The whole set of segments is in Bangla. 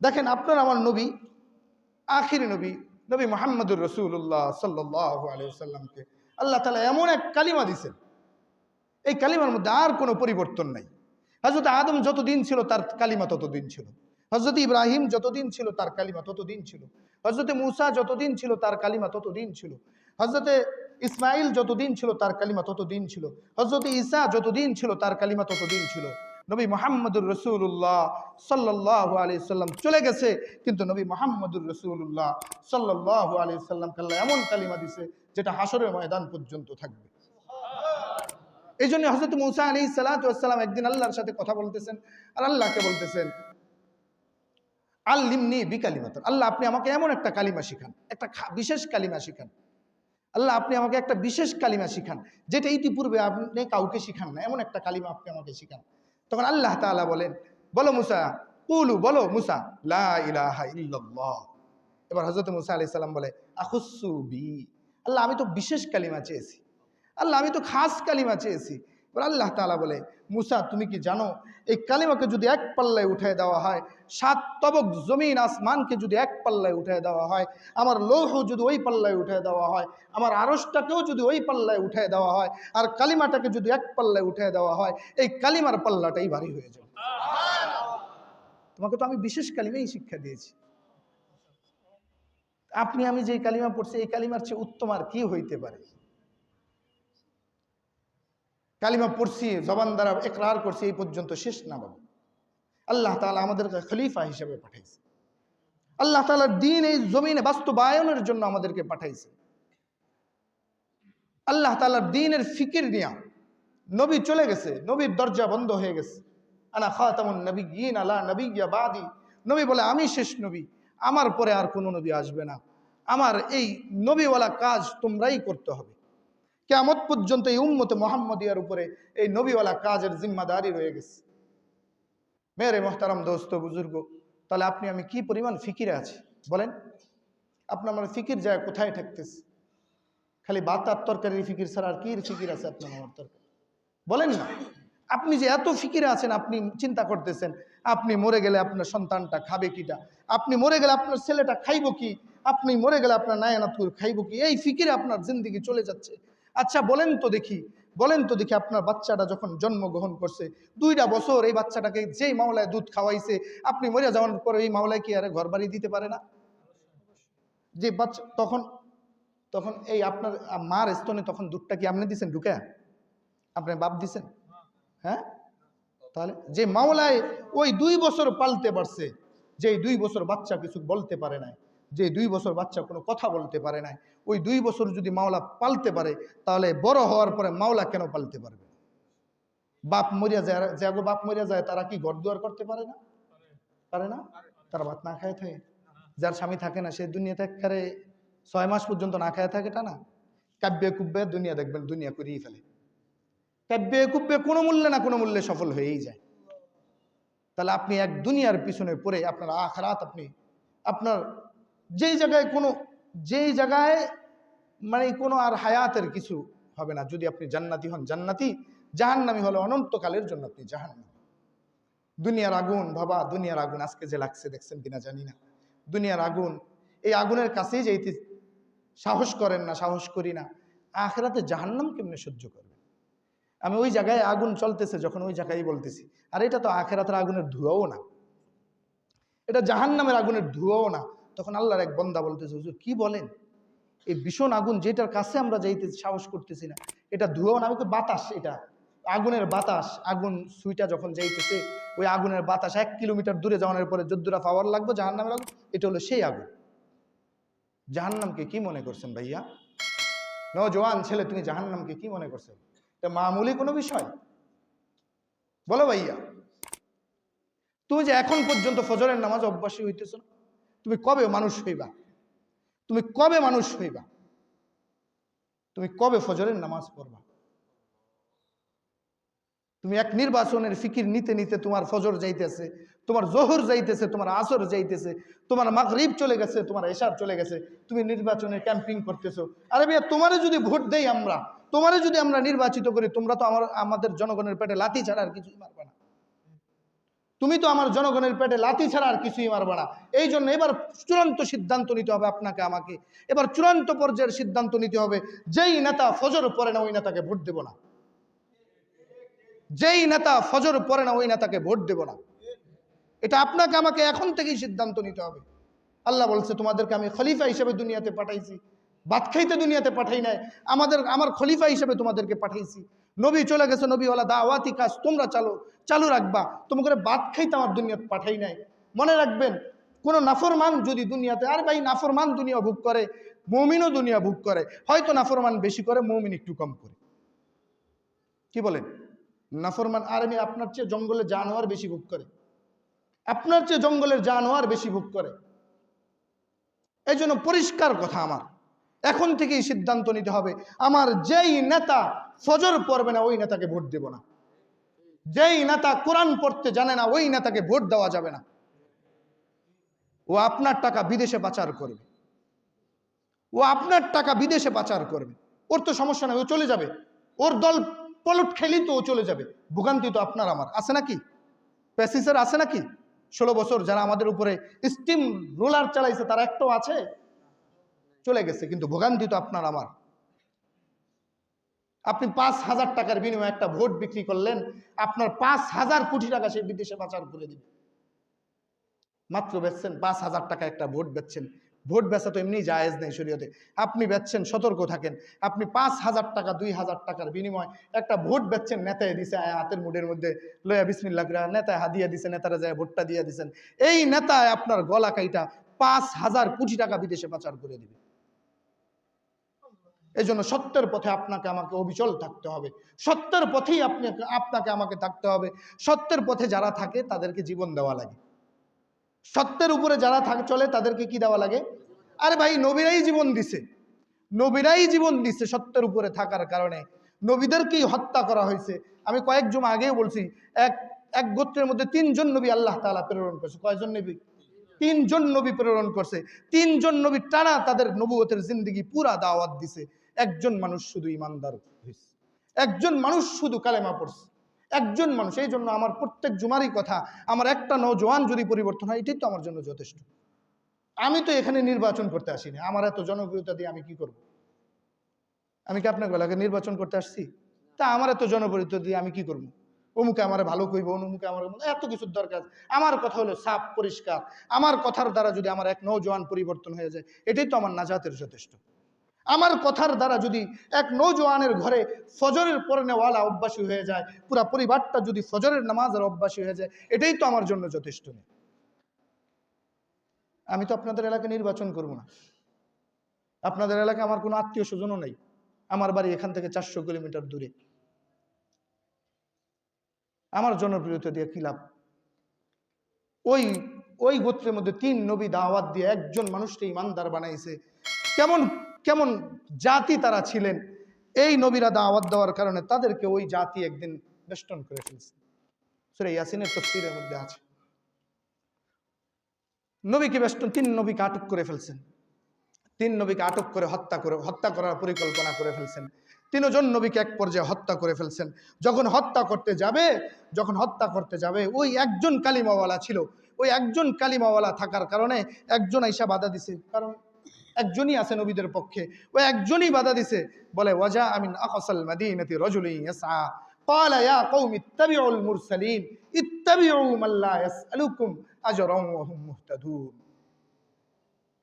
দেখেন আপনার আমার নবী, আখির নবী নবী মোহাম্মদুর রসুল্লাহ সাল্লাহ আলিয়াল্লামকে আল্লাহ তালা এমন এক কালিমা দিছেন এই কালিমার মধ্যে আর কোনো পরিবর্তন নাই। হজরত আদম যতদিন ছিল তার কালিমা ততদিন ছিল। হজরত ইব্রাহিম যতদিন ছিল তার কালিমা ততদিন ছিল। হজরতে মুসা যতদিন ছিল তার কালিমা ততদিন ছিল। হজরতে ইসমাইল যতদিন ছিল তার কালিমা ততদিন ছিল। হজরত ঈসা যতদিন ছিল তার কালিমা ততদিন ছিল। নবী মোহাম্মদুর রসুল্লাহ সাল্লাহ আলি সাল্লাম চলে গেছে, কিন্তু নবী মোহাম্মদুর রসুল্লাহ সাল্লাহ আলি সাল্লাম কাল্লা এমন কালিমা দিছে যেটা হাসরের ময়দান পর্যন্ত থাকবে। এই জন্য হজরত মুসা আলী সালাতাম একদিন আল্লাহর সাথে কথা বলতেছেন আর আল্লাহকে বলতেছেন, আল্লিমনি বিকালিমাত আল্লাহ, আপনি আমাকে এমন একটা কালিমা শিখান, একটা বিশেষ কালিমা শিখান। আল্লাহ, আপনি আমাকে একটা বিশেষ কালিমা শিখান, যেটা ইতিপূর্বে আপনি কাউকে শিখান না, এমন একটা কালিমা আপনি আমাকে শিখান। তখন আল্লাহ তালা বলেন, বলো মুসা, কুলু, বলো মুসা, লা ইলাহা ইল্লাল্লাহ। এবার হজরত মুসা আলি সাল্লাম বলে আখুসু বি। আল্লাহ, আমি তো বিশেষ কালিমা চেয়েছি। আল্লাহ, আমি তো খাস কালিমা চেয়েছি। এবার আল্লাহ তালা বলে মুসা তুমি কি জানো এই কালিমাকে যদি এক পাল্লায় উঠায় দেওয়া হয় সাত তবক জমিন আসমানকে যদি এক পাল্লায় উঠায় দেওয়া হয় আমার লৌহ যদি ওই পাল্লায় উঠায় দেওয়া হয় আমার আরসটাকেও যদি ওই পাল্লায় উঠায় দেওয়া হয় আর কালিমাটাকে যদি এক পাল্লায় উঠায় দেওয়া হয় এই কালিমার পাল্লাটাই ভারী হয়ে যাবে। তোমাকে তো আমি বিশেষ কালিমাই শিক্ষা দিয়েছি। আপনি আমি যে কালিমা পড়ছি এই কালিমার চেয়ে উত্তম আর কি হইতে পারে? কালিমা পড়ছি, জবান দ্বারা একরার করছি, এই পর্যন্ত শেষ না বাবু। আল্লাহ তাআলা আমাদেরকে খলিফা হিসেবে পাঠাইছে। আল্লাহ তাআলার দিন এই জমিনে বাস্তবায়নের জন্য আমাদেরকে পাঠাইছে। আল্লাহ তাআলার দিনের ফিকির নিয়া নবী চলে গেছে, নবীর দরজা বন্ধ হয়ে গেছে। আনা খাতামুন নবী গিন আলা নবী গিয়া বাদি। নবী বলে, আমি শেষ নবী, আমার পরে আর কোনো নবী আসবে না। আমার এই নবীওয়ালা কাজ তোমরাই করতে হবে। কেমত পর্যন্ত এই উম্মতে মোহাম্মদিয়ার উপরে এই নবীওয়ালা কাজের জিম্মাদারি রয়ে গেছে। মেরে মোহতারাম দোস্ত, বুজুর্গ, তাহলে আপনি আমি কি পরিমাণ ফিকিরে আছি? বলেন। আপনার আমার ফিকির যায় কোথায় ঠেকতেছে খালি ভাত আর তরকারির ফিকির ছাড়া আর কি ফিকির আছে আপনার আমার তরকারি? বলেন না। আপনি যে এত ফিকিরে আছেন, আপনি চিন্তা করতেছেন, আপনি মরে গেলে আপনার সন্তানটা খাবে কিটা? আপনি মরে গেলে আপনার ছেলেটা খাইব কি? আপনি মরে গেলে আপনার নায়নাতুর খাইব কি? এই ফিকিরে আপনার জিন্দিগি চলে যাচ্ছে। আচ্ছা বলেন তো দেখি, বলেন তো দেখি আপনার বাচ্চাটা যখন জন্মগ্রহণ করছে, দুইটা বছর এই বাচ্চাটাকে যেই মাওলায় দুধ খাওয়াইছে, আপনি মরে যাওয়ার পরে এই মাওলায় কি আরে ঘর বাড়ি দিতে পারে না? যে বাচ্চা, তখন তখন এই আপনার মার স্তনে তখন দুধটা কি আপনি দিছেন ঢুকে? আপনি বাপ দিছেন? হ্যাঁ? তাহলে যে মাওলায় ওই দুই বছর পালতে পারছে যে দুই বছর বাচ্চা কিছু বলতে পারে নাই যে দুই বছর বাচ্চা কোনো কথা বলতে পারে নাই, ওই দুই বছর যদি মাওলা পালতে পারে, তাহলে বড় হওয়ার পরে মাওলা কেন পালতে পারবে? বাপ মরিয়া যায় যাগো বাপ মরিয়া যায়, তারা কি ঘর দুয়ার করতে পারে না? পারে না? তারা ভাত না খায় থাকে। যার স্বামী থাকে না, সে দুনিয়াতে একেবারে ছয় মাস পর্যন্ত না খায় থাকে টা না কাব্যে কুব্যে দুনিয়া দেখবেন, দুনিয়া করিয়ে ফেলে। কাব্যে কুব্যে কোনো মূল্যে না কোনো মূল্যে সফল হয়েই যায়। তাহলে আপনি এক দুনিয়ার পিছনে পড়ে আপনার আখরাত আপনি, আপনার যেই জায়গায় কোনো, যেই জায়গায় মানে কোনো আর হায়াতের কিছু হবে না, যদি আপনি জান্নাতি হন। জান্নাতি জাহান্নামি হলে অনন্তকালের জন্য আপনি জাহান্নামি। দুনিয়ার আগুন, বাবা, দুনিয়ার আগুন, আজকে যে লাগছে দেখছেন কিনা জানি না। দুনিয়ার আগুন, এই আগুনের কাছেই যেতে সাহস করেন না, সাহস করি না, আখেরাতে জাহান্নাম কেমনে সহ্য করবে আমি ওই জায়গায় আগুন চলতেছে যখন ওই জায়গায় বলতেছি। আর এটা তো আখেরাতের আগুনের ধোঁয়াও না। এটা জাহান্নামের আগুনের ধোঁয়াও না। তখন আল্লাহর এক বন্দা বলতেছে, হুজুর, কি বলেন? এই ভীষণ আগুন যেটার কাছে আমরা যাইতে সাহস করতেছি না। এটা ধোঁয়াও না আমি বাতাস এটা। আগুনের বাতাস, আগুন সুইটা যখন যাইতেছে, ওই আগুনের বাতাস এক কিলোমিটার দূরে যাওয়ানোর পরে যদ্দুরা পাওয়ার লাগবে জাহান্নামের লাগবে, এটা হলো সেই আগুন। জাহান্নামকে কি মনে করছেন ভাইয়া? নজওয়ান ছেলে, তুমি জাহান্নামকে কি মনে করছেন? এটা মামুলি কোনো বিষয়? বলো ভাইয়া। তুমি যে এখন পর্যন্ত ফজরের নামাজ অভ্যাসী হইতেছ না? তুমি কবে মানুষ হইবা? তুমি কবে মানুষ হইবা? তুমি কবে ফজরের নামাজ পড়বা? তুমি এক নির্বাচনের ফিকির নিতে নিতে তোমার ফজর যাইতেছে, তোমার জোহর যাইতেছে, তোমার আসর যাইতেছে, তোমার মাগরিব চলে গেছে, তোমার এশার চলে গেছে, তুমি নির্বাচনে ক্যাম্পিং করতেছো। আরে ভাইয়া, তোমারে যদি ভোট দেই আমরা, তোমারে যদি আমরা নির্বাচিত করি, তোমরা তো আমার, আমাদের জনগণের পেটে লাথি ছাড়া আর কিছুই মারবে না। তুমি তো আমার জনগণের পেটে লাথি ছাড়া আর কিছুই মারবা না। এই জন্য এবার চূড়ান্ত সিদ্ধান্ত নিতে হবে আপনাকে, আমাকে। এবার চূড়ান্ত পর্যায়ের সিদ্ধান্ত নিতে হবে, যেই নেতা ফজর পড়ে না ওই নেতাকে ভোট দেব না। যেই নেতা ফজর পড়ে না ওই নেতাকে ভোট দেব না। এটা আপনাকে, আমাকে এখন থেকেই সিদ্ধান্ত নিতে হবে। আল্লাহ বলছে, তোমাদেরকে আমি খলিফা হিসেবে দুনিয়াতে পাঠাইছি। ভাত খাইতে দুনিয়াতে পাঠাই নাই। আমাদের, আমার খলিফা হিসেবে তোমাদেরকে পাঠাইছি। নবী চলে গেছে, নবীওয়ালা, দাওয়াতি কাজ, তোমরা চালো, চালু রাখবা। তোমাকে ভাত খাইতে আমার দুনিয়াতে পাঠাই নাই। মনে রাখবেন, কোন নাফরমান যদি দুনিয়াতে, আর ভাই, নাফরমান দুনিয়া ভোগ করে, মৌমিনও দুনিয়া ভোগ করে। হয়তো নাফরমান বেশি করে, মৌমিন একটু কম করে। কি বলেন? নাফরমান, আর আমি আপনার চেয়ে জঙ্গলে জানোয়ার বেশি ভোগ করে। আপনার চেয়ে জঙ্গলের জানোয়ার বেশি ভোগ করে। এই জন্য পরিষ্কার কথা আমার। এখন থেকেই সিদ্ধান্ত নিতে হবে। আমার যেই নেতা ফজর পড়বে না, ওই নেতাকে ভোট দেব না। যেই নেতা কোরআন পড়তে জানে না, ওই নেতাকে ভোট দেওয়া যাবে না। ও আপনার টাকা বিদেশে পাচার করবে। ও আপনার টাকা বিদেশে পাচার করবে। ওর তো সমস্যা নাই, ও চলে যাবে। ওর দল পলট খেলি তো ও চলে যাবে। ভোগান্তি তো আপনার আমার। আছে নাকি? প্যাসিসের আছে নাকি? ষোলো বছর যারা আমাদের উপরে স্টিম রোলার চালাইছে, তারা একটাও আছে? চলে গেছে, কিন্তু ভোগান্তি তো আপনার আমার। আপনি পাঁচ হাজার টাকার বিনিময়ে একটা ভোট বিক্রি করলেন, আপনার পাঁচ হাজার কোটি টাকা সেই বিদেশে পাচার করে দিবে। মাত্র বেচছেন পাঁচ হাজার টাকা একটা ভোট বেচছেন। ভোট বেচা তো এমনি জায়েজ নেই শরীয়তে। আপনি বেচছেন, সতর্ক থাকেন। আপনি পাঁচ হাজার টাকা, দুই হাজার টাকার বিনিময় একটা ভোট বেচছেন, নেতায় দিছে হাতের মুডের মধ্যে লয়া বিসমিল্লা করে নেতায় হাদিয়া দিছে, নেতারা যায় ভোটটা দিয়ে দিছেন। এই নেতায় আপনার গলা কাইটা পাঁচ হাজার কোটি টাকা বিদেশে পাচার করে দিবে। এই জন্য সত্যের পথে আপনাকে আমাকে অবিচল থাকতে হবে। সত্যের পথেই আপনি আপনাকে আমাকে থাকতে হবে। সত্যের পথে যারা থাকে তাদেরকে জীবন দেওয়া লাগে। সত্যের উপরে যারা থাকে, চলে তাদেরকে কি দেওয়া লাগে? আরে ভাই, নবীরাই জীবন দিছে। নবীরাই জীবন দিছে সত্যের উপরে থাকার কারণে। নবীদেরকেই হত্যা করা হয়েছে। আমি কয়েক জমা আগেও বলছি, এক এক গোত্রের মধ্যে তিনজন নবী আল্লাহ তাআলা প্রেরণ করছে। কয়জন নবী? তিনজন নবী প্রেরণ করছে। তিনজন নবী টানা তাদের নবুয়তের জিন্দগি পুরা দাওয়াত দিছে। একজন মানুষ শুধু ইমানদার হয়েছে একজন মানুষ শুধু কালেমা পড়ছে। একজন মানুষ, এই জন্য আমার প্রত্যেক জুমারই কথা, আমার একটা নজওয়ান যদি পরিবর্তন হয়, এটাই তো আমার জন্য যথেষ্ট। আমি তো এখানে নির্বাচন করতে আসিনি। আমার এত জনপ্রিয়তা দিয়ে আমি কি করব? আমি কি আপনার গলাকে নির্বাচন করতে আসছি? তা আমার এত জনপ্রিয়তা দিয়ে আমি কি করব? অমুকে আমার ভালো কইব, অমুকে আমার এত কিছুর দরকার আমার কথা হলো সাফ, পরিষ্কার। আমার কথার দ্বারা যদি আমার এক নৌজওয়ান পরিবর্তন হয়ে যায়, এটাই তো আমার নাজাতের যথেষ্ট। আমার কথার দ্বারা যদি এক নৌজওয়ানের ঘরে ফজরের পরে নেওয়ালা অভ্যাসী হয়ে যায়, পুরা পরিবারটা যদি ফজরের নামাজের অভ্যাসী হয়ে যায়, এটাই তো আমার জন্য যথেষ্ট নেই। আমি তো আপনাদের এলাকায় নির্বাচন করব না। আপনাদের এলাকায় আমার কোনো আত্মীয় স্বজনও নেই। আমার বাড়ি এখান থেকে চারশো কিলোমিটার দূরে। আমার জনপ্রিয়তা দিয়ে কি লাভ? ওই ওই গোত্রের মধ্যে তিন নবী দাওয়াত দিয়ে একজন মানুষকে ইমানদার বানাইছে। কেমন কেমন জাতি তারা ছিলেন, এই নবীরা দাওয়াত দেওয়ার কারণে তাদেরকে ওই জাতি একদিন বেষ্টন করে ফেলছে। সুরে ইয়াসিনের তফসিরের মধ্যে আছে। নবীকে বেষ্টন, তিন নবীকে আটক করে ফেলছেন। তিন নবীকে আটক করে হত্যা করে, হত্যা করার পরিকল্পনা করে ফেলছেন। তিনজন নবীকে এক পর্যায়ে হত্যা করে ফেলছেন। যখন হত্যা করতে যাবে, যখন হত্যা করতে যাবে, ওই একজন কালিমাওয়ালা ছিল। ওই একজন কালিমাওয়ালা থাকার কারণে একজন আইসা বাধা দিছে। কারণ একজনই আছে নবীদের পক্ষে ও একজনই বাধা দিছে বলে ওয়াজা আমিন আকসাল মাদিনাতি রাজুলি ইয়াসআ قال يا قوم اتبعوا المرسلين اتبعوا من لا يسألكم أجرا وهم مهتدون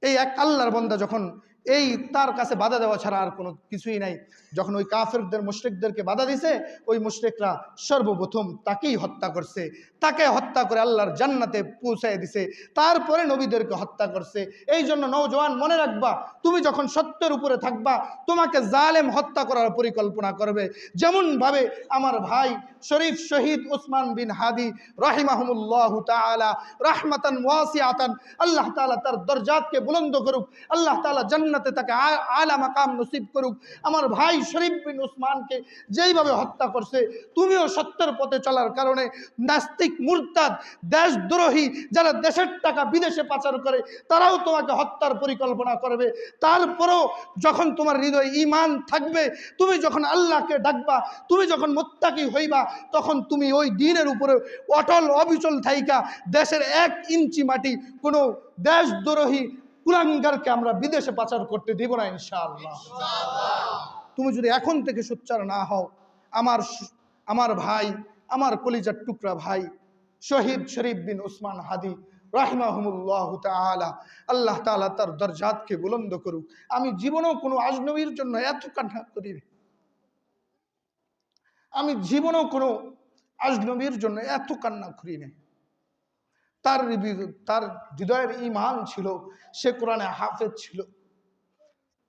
এই এক আল্লাহর বন্দা যখন এই তার কাছে বাধা দেওয়া ছাড়া আর কোনো কিছুই নাই। যখন ওই কাফেরদের, মুশরিকদেরকে বাধা দিছে, ওই মুশরিকরা সর্বপ্রথম তাকেই হত্যা করছে। তাকে হত্যা করে আল্লাহর জান্নাতে পৌঁছায় দিছে। তারপরে নবীদেরকে হত্যা করছে। এই জন্য নৌজওয়ান মনে রাখবা, তুমি যখন সত্যের উপরে থাকবা, তোমাকে জালেম হত্যা করার পরিকল্পনা করবে। যেমনভাবে আমার ভাই শরীফ শহীদ উসমান বিন হাদি রাহিমাহমুল্লাহ তাআলা রাহমাতান ওয়াসিআতান, আল্লাহ তাআলা তার দরজাতকে বুলন্দ করুক। আল্লাহ তাআলা জান্নাত জান্নাতে তাকে আলা মাকাম নসিব করুক। আমার ভাই শরীফ বিন উসমানকে যেইভাবে হত্যা করছে, তুমিও সত্যের পথে চলার কারণে নাস্তিক, মুরতাদ, দেশদ্রোহী যারা দেশের টাকা বিদেশে পাচার করে, তারাও তোমাকে হত্যার পরিকল্পনা করবে। তারপরেও যখন তোমার হৃদয়ে ইমান থাকবে, তুমি যখন আল্লাহকে ডাকবা, তুমি যখন মোত্তাকি হইবা, তখন তুমি ওই দিনের উপরে অটল, অবিচল থাইকা দেশের এক ইঞ্চি মাটি কোনো দেশদ্রোহী কুলাঙ্গারকে আমরা বিদেশে পাচার করতে দিব না, ইনশাআল্লাহ। তুমি যদি এখন থেকে সোচ্চার না হও, আমার আমার ভাই, আমার কলিজার টুকরা ভাই, শহীদ শরীফ বিন উসমান হাদি, রাহিমাহমুল্লাহ তাআলা, আল্লাহ তাআলা তার দরজাতকে বুলন্দ করুক। আমি জীবনেও কোনো আজনবীর জন্য এত কান্না করি। আমি জীবনেও কোনো আজনবীর জন্য এত কান্না করি না। তার তার হৃদয়ের ইমান ছিল, সে কোরআনে হাফেজ ছিল।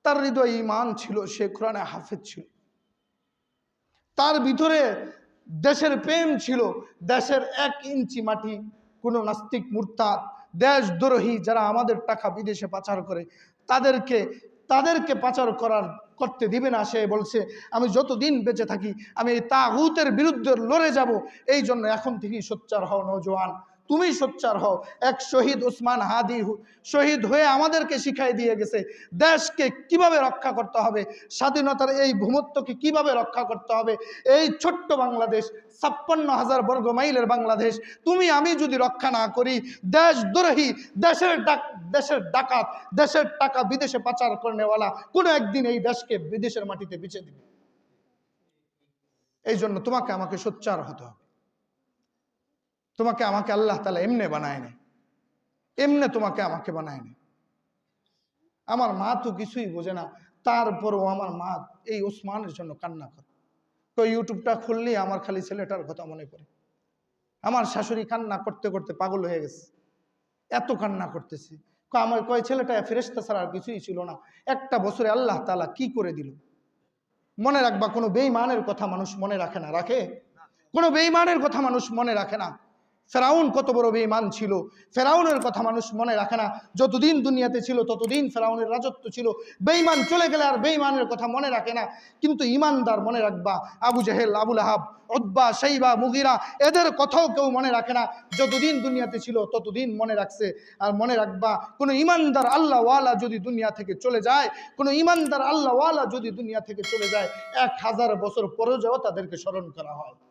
তার হৃদয় ইমান ছিল, সে কোরআনে হাফেজ ছিল। তার ভিতরে দেশের প্রেম ছিল, দেশের এক ইঞ্চি মাটি, কোনো নাস্তিক, মুরতাদ, দেশদ্রোহী যারা আমাদের টাকা বিদেশে পাচার করে, তাদেরকে তাদেরকে পাচার করার, করতে দিবে না, সে বলছে, আমি যতদিন বেঁচে থাকি, আমি এই তাগুতের বিরুদ্ধে লড়ে যাব, এই জন্য এখন থেকেই সোচ্চার হও নৌজওয়ান তুমি সোচ্চার হও। এক শহীদ উসমান হাদি শহীদ হয়ে আমাদেরকে শিখাই দিয়ে গেছে দেশকে কীভাবে রক্ষা করতে হবে, স্বাধীনতার এই ভূমত্বকে কীভাবে রক্ষা করতে হবে, এই ছোট্ট বাংলাদেশ, ছাপ্পান্ন হাজার বর্গ মাইলের বাংলাদেশ, তুমি আমি যদি রক্ষা না করি, দেশদ্রোহী, দেশের ডাক দেশের ডাকাত, দেশের টাকা বিদেশে পাচার করেনেওয়ালা কোনো একদিন এই দেশকে বিদেশের মাটিতে বিছে দিবে। এই জন্য তোমাকে আমাকে সোচ্চার হতে হবে। তোমাকে আমাকে আল্লাহ তালা এমনে বানায় নাই এমনে তোমাকে আমাকে বানায়নি আমার মা তো কিছুই বোঝে না। তারপরেও আমার মা এই ওসমানের জন্য কান্না করে। তো ইউটিউবটা খুললেই আমার খালি ছেলেটার কথা মনে পড়ে। আমার শাশুড়ি কান্না করতে করতে পাগল হয়ে গেছে। এত কান্না করতেছে। আমার কয়, ছেলেটা ফেরেস্তা ছাড়া আর কিছুই ছিল না। একটা বছরে আল্লাহ তালা কি করে দিল? মনে রাখবা, কোনো বেইমানের কথা মানুষ মনে রাখে না। রাখে? কোনো বেইমানের কথা মানুষ মনে রাখে না। ফেরাউন কত বড় বেইমান ছিল। ফেরাউনের কথা মানুষ মনে রাখে না। যতদিন দুনিয়াতে ছিল, ততদিন ফেরাউনের রাজত্ব ছিল। বেইমান চলে গেলে আর বেইমানের কথা মনে রাখে না। কিন্তু ইমানদার মনে রাখবা, আবু জাহেল আবুল আহাব উদ্বা সাইবা মুগিরা, এদের কথাও কেউ মনে রাখে না। যতদিন দুনিয়াতে ছিল, ততদিন মনে রাখছে। আর মনে রাখবা, কোনো ইমানদার আল্লাহওয়ালা যদি দুনিয়া থেকে চলে যায়, কোনো ইমানদার আল্লাহওয়ালা যদি দুনিয়া থেকে চলে যায়, এক হাজার বছর পরেও যাও তাদেরকে স্মরণ করা হয়।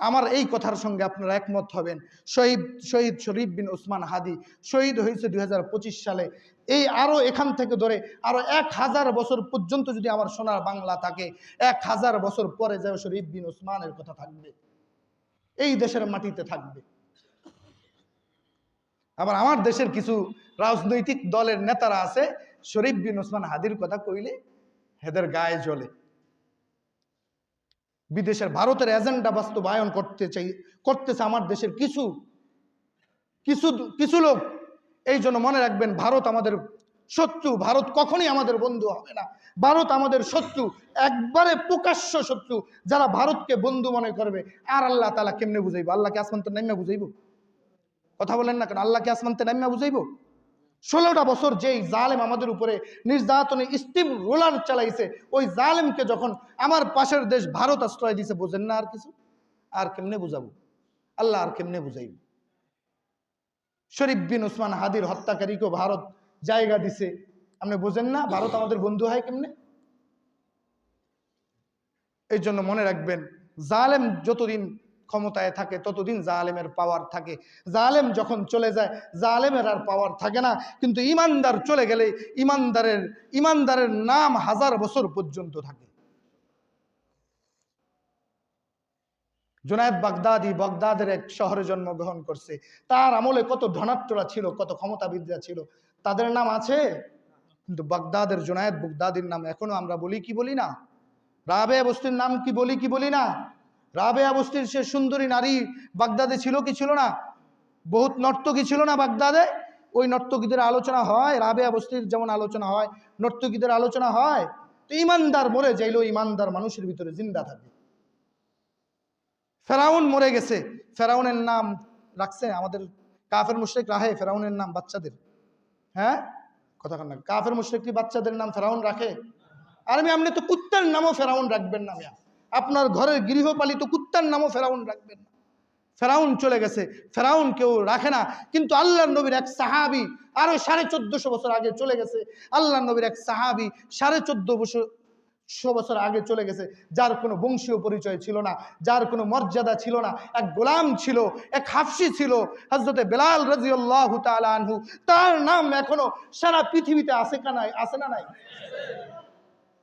আমার এই কথার সঙ্গে আপনারা একমত হবেন। শহীদ শহীদ শরীফ বিন ওসমান হাদি শহীদ হয়েছে দুই সালে। এই আরও এখান থেকে ধরে আরও এক হাজার বছর পর্যন্ত যদি আমার সোনার বাংলা থাকে, এক হাজার বছর পরে যাও শরীফ বিন ওসমানের কথা থাকবে। এই দেশের মাটিতে থাকবে। আবার আমার দেশের কিছু রাজনৈতিক দলের নেতারা আছে, শরীফ বিন ওসমান হাদির কথা কইলে হেদের গায়ে জ্বলে। বিদেশের ভারতের এজেন্ডা বাস্তবায়ন করতে চাই, করতেছে আমার দেশের কিছু কিছু কিছু লোক। এই জন্য মনে রাখবেন, ভারত আমাদের শত্রু, ভারত কখনই আমাদের বন্ধু হবে না। ভারত আমাদের শত্রু, একবারে প্রকাশ্য শত্রু, যারা ভারতকে বন্ধু মনে করবে। আর আল্লাহ তালা কেমনে বুঝাইবো? আল্লাহকে আসমান তো নাইমা বুঝাইবো? কথা বলেন না কেন? আল্লাহকে আসমান তো নাইমা বুঝাইবো? ষোলোটা বছর যেই জালেম আমাদের উপরে নির্যাতনে স্টিম রোলার চালাইছে, ওই জালেমকে যখন আমার পাশের দেশ ভারত আশ্রয় দিছে, বোঝেন না আর কিছু? আর কেমনে বুঝাবো? আল্লাহ আর কেমনে বুঝাইব? শরীফ বিন ওসমান হাদির হত্যাকারীকেও ভারত জায়গা দিছে। আপনি বোঝেন না, ভারত আমাদের বন্ধু হয় কেমনে? এই জন্য মনে রাখবেন, জালেম যতদিন ক্ষমতায় থাকে, ততদিন জালেমের পাওয়ার থাকে। জালেম যখন চলে যায়, জালেমের আর পাওয়ার থাকে না। কিন্তু ইমানদার চলে গেলে ইমানদারের ইমানদারের নাম হাজার বছর পর্যন্ত থাকে। জোনায়দ বাগদাদি বাগদাদের এক শহরে জন্মগ্রহণ করছে। তার আমলে কত ধনাত্মরা ছিল, কত ক্ষমতাবিদরা ছিল। তাদের নাম আছে? কিন্তু বাগদাদের, জোনায়দ বাগদাদির নাম এখনও আমরা বলি কি বলি না? রাবে বস্তির নাম কি বলি কি বলি না? রাবে বস্তির সে সুন্দরী নারী বাগদাদে ছিল কি ছিল না? বহুত নর্তকী ছিল না বাগদাদে? ওই নর্তকীদের আলোচনা হয়, রাবে বস্তির যেমন আলোচনা হয়, নর্তকীদের আলোচনা হয়, তো ইমানদার মরে যাইলেও ইমানদার মানুষের ভিতরে জিন্দা থাকে। ফেরাউন মরে গেছে। ফেরাউনের নাম রাখছে আমাদের কাফের মুশ্রিক রাহে, ফেরাউনের নাম বাচ্চাদের। হ্যাঁ? কথা না। কাফের মুশরিক কি বাচ্চাদের নাম ফেরাউন রাখে? আর আমি আপনি তো কুত্তার নামও ফেরাউন রাখবেন না মিয়া। আপনার ঘরের গৃহপালিত কুত্তার নামও ফেরাউন রাখবেন না। ফেরাউন চলে গেছে, ফেরাউন কেউ রাখে না। কিন্তু আল্লাহর নবীর এক সাহাবি আরও সাড়ে চোদ্দশো বছর আগে চলে গেছে। আল্লাহ নবীর এক সাহাবি সাড়ে চোদ্দ বছর, শো বছর আগে চলে গেছে। যার কোনো বংশীয় পরিচয় ছিল না, যার কোনো মর্যাদা ছিল না। এক গোলাম ছিল, এক হাফসি ছিল হজরতে বেলাল রাজিউল্লাহ আনহু। তার নাম এখনও সারা পৃথিবীতে আসে কানাই আসে না নাই?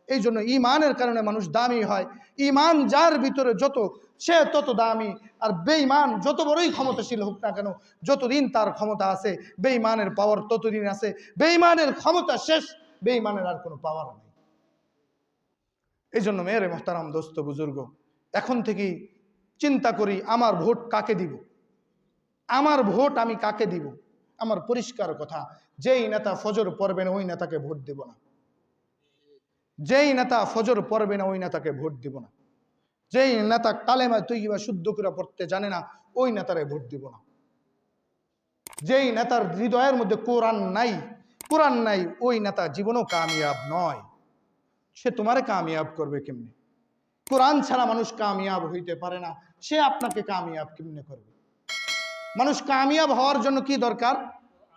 এই জন্য ইমানের কারণে মানুষ দামি হয়। ইমান যার ভিতরে যত, সে তত দামি। আর বেঈমান যত বড়ই ক্ষমতাশীল হোক না কেন, যতদিন তার ক্ষমতা আছে, বেঈমানের পাওয়ার ততদিন আছে। বেঈমানের ক্ষমতা শেষ, বেঈমানের আর কোনো পাওয়ার নেই। এই জন্য মেয়েরে মোহতারাম, দোস্ত, বুজুর্গ, এখন থেকেই চিন্তা করি, আমার ভোট কাকে দিব? আমার ভোট আমি কাকে দিব? আমার পরিষ্কার কথা, যেই নেতা ফজর পড়বে না ওই নেতাকে ভোট দেব না। যেই নেতা ফজর পড়বে না, ওই নেতাকে ভোট দিব না। যেই নেতা কালেমা তুই কিবা শুদ্ধ করে পড়তে জানে না, ওই নেতারে ভোট দিব না। যেই নেতার হৃদয়ের মধ্যে কোরআন নাই কোরআন নাই, ওই নেতা জীবনও কামিয়াব নয়। সে তোমারে কামিয়াব করবে কেমনে? কোরআন ছাড়া মানুষ কামিয়াব হইতে পারে না, সে আপনাকে কামিয়াব কেমনে করবে? মানুষ কামিয়াব হওয়ার জন্য কি দরকার?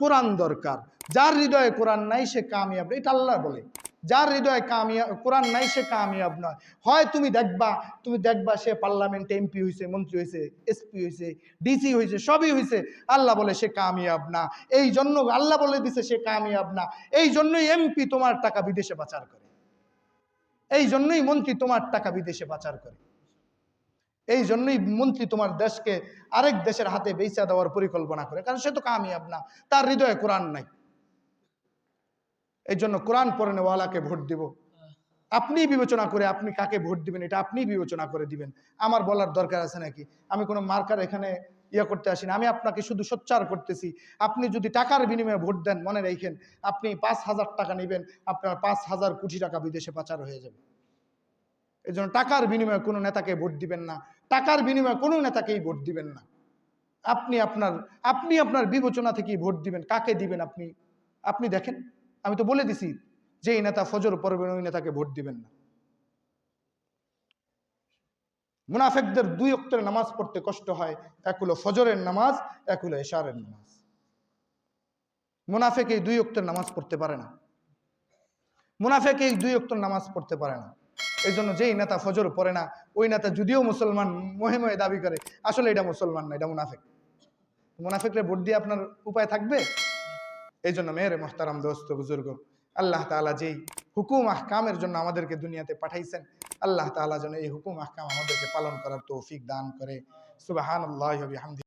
কোরআন দরকার। যার হৃদয়ে কোরআন নাই, সে কামিয়াব এটা আল্লাহ বলে। যার হৃদয়ে কামিয়াব কোরআন নাই, সে কামিয়াব নয়। হয় তুমি দেখবা তুমি দেখবা সে পার্লামেন্টে এমপি হয়েছে মন্ত্রী হয়েছে এসপি হয়েছে ডিসি হয়েছে সবই হয়েছে আল্লাহ বলে সে কামিয়াব না। এই জন্য আল্লাহ বলে দিছে সে কামিয়াব না। এই জন্যই এমপি তোমার টাকা বিদেশে পাচার করে। এই জন্যই মন্ত্রী তোমার টাকা বিদেশে পাচার করে। এই জন্যই মন্ত্রী তোমার দেশকে আরেক দেশের হাতে বেচা দেওয়ার পরিকল্পনা করে। কারণ সে তো কামিয়াব না। তার হৃদয়ে কোরআন নাই। এই জন্য কোরআন পড়নেওয়ালাকে ভোট দিব। আপনি বিবেচনা করে আপনি কাকে ভোট দিবেন, এটা আপনি বিবেচনা করে দিবেন। আমার বলার দরকার আছে নাকি? আমি কোনো মার্কার এখানে ইয়ে করতে আসি না আমি আপনাকে শুধু সোচ্চার করতেছি। আপনি যদি টাকার বিনিময়ে ভোট দেন, মনে রেখেন, আপনি পাঁচ হাজার টাকা নেবেন, আপনার পাঁচ হাজার কোটি টাকা বিদেশে পাচার হয়ে যাবে। এই জন্য টাকার বিনিময়ে কোনো নেতাকে ভোট দিবেন না। টাকার বিনিময়ে কোনো নেতাকেই ভোট দিবেন না। আপনি আপনার আপনি আপনার বিবেচনা থেকেই ভোট দিবেন। কাকে দিবেন আপনি? আপনি দেখেন। আমি তো বলে দিছি যে এই নেতা ফজর পড়বেন ওই নেতাকে ভোট দিবেন না। মুনাফেকদের দুই অক্টের নামাজ পড়তে কষ্ট হয়, এক হলো ফজরের নামাজ, এক হলো এশারের নামাজ। মুনাফেক এই দুই অক্টের নামাজ পড়তে পারে না। মুনাফেক এই দুই অক্টের নামাজ পড়তে পারে না। এই জন্য যেই নেতা ফজর পড়ে না, ওই নেতা যদিও মুসলমান মহে দাবি করে, আসলে এটা মুসলমান না, এটা মুনাফেক। মুনাফেকরে ভোট দিয়ে আপনার উপায় থাকবে? এই জন্য মেয়ের মোহতারাম দোস্ত, বুজুর্গ, আল্লাহ তালা যেই হুকুম আহকামের জন্য আমাদেরকে দুনিয়াতে পাঠাইছেন, আল্লাহ তালা যেন এই হুকুম আহকাম আমাদেরকে পালন করার তৌফিক দান করে। সুবাহান